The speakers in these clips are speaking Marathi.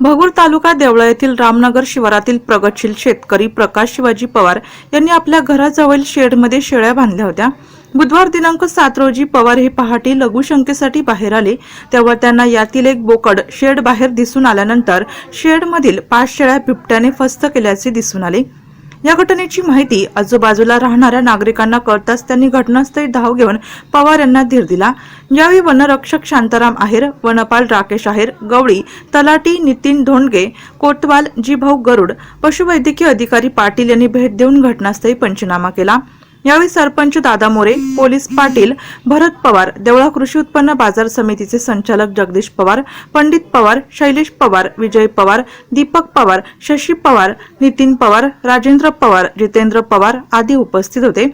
भगूर तालुका देवळा येथील रामनगर शिवारातील प्रगतशील शेतकरी प्रकाश शिवाजी पवार यांनी आपल्या घराजवळील शेडमध्ये शेळ्या बांधल्या होत्या. बुधवार दिनांक सात रोजी पवार हे पहाटे लघुशंकेसाठी बाहेर आले. तेव्हा त्यांना यातील एक बोकड शेड बाहेर दिसून आल्यानंतर शेडमधील पाच शेळ्या बिबट्याने फस्त केल्याचे दिसून आले. या घटनेची माहिती आजूबाजूला राहणाऱ्या नागरिकांना कळताच त्यांनी घटनास्थळी धाव घेऊन पवार यांना धीर दिला. यावेळी वनरक्षक शांताराम आहेर वनपाल राकेश आहेर गवळी तलाटी नितीन धोंडगे कोतवाल जीभाऊ गरुड पशुवैद्यकीय अधिकारी पाटील यांनी भेट देऊन घटनास्थळी पंचनामा केला. यावेळी सरपंच दादा मोरे पोलीस पाटील भरत पवार देवळा कृषी उत्पन्न बाजार समितीचे संचालक जगदीश पवार पंडित पवार शैलेश पवार विजय पवार दीपक पवार शशी पवार नितीन पवार राजेंद्र पवार जितेंद्र पवार आदी उपस्थित होते.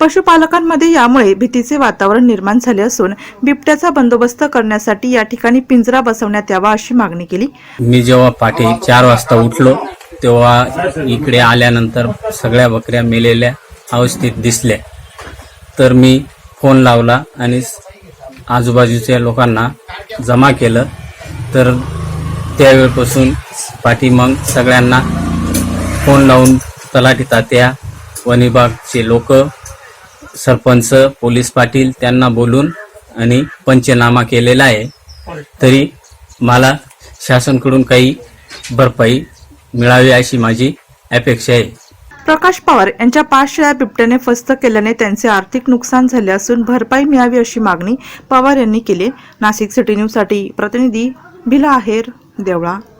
पशुपालकांमध्ये यामुळे भीतीचे वातावरण निर्माण झाले असून बिबट्याचा बंदोबस्त करण्यासाठी या ठिकाणी पिंजरा बसवण्यात यावा अशी मागणी केली. मी जेव्हा पाठी चार वाजता उठलो तेव्हा इकडे आल्यानंतर सगळ्या बकऱ्या मेलेल्या. अवस्थेत दिसल्या तर मी फोन लावला आणि आजूबाजूच्या लोकांना जमा केलं. तर त्यावेळपासून पाठी मग सगळ्यांना फोन लावून तलाठी तात्या वनविभागचे लोक सरपंच पोलीस पाटील त्यांना बोलून आणि पंचनामा केलेला आहे. तरी मला शासनकडून काही भरपाई मिळावी अशी माझी अपेक्षा आहे. प्रकाश पवार यांच्या पाच शेळ्या बिबट्याने फस्त केल्याने त्यांचे आर्थिक नुकसान झाले असून भरपाई मिळावी अशी मागणी पवार यांनी केली. नाशिक सिटी न्यूजसाठी प्रतिनिधी भिला आहेर देवळा.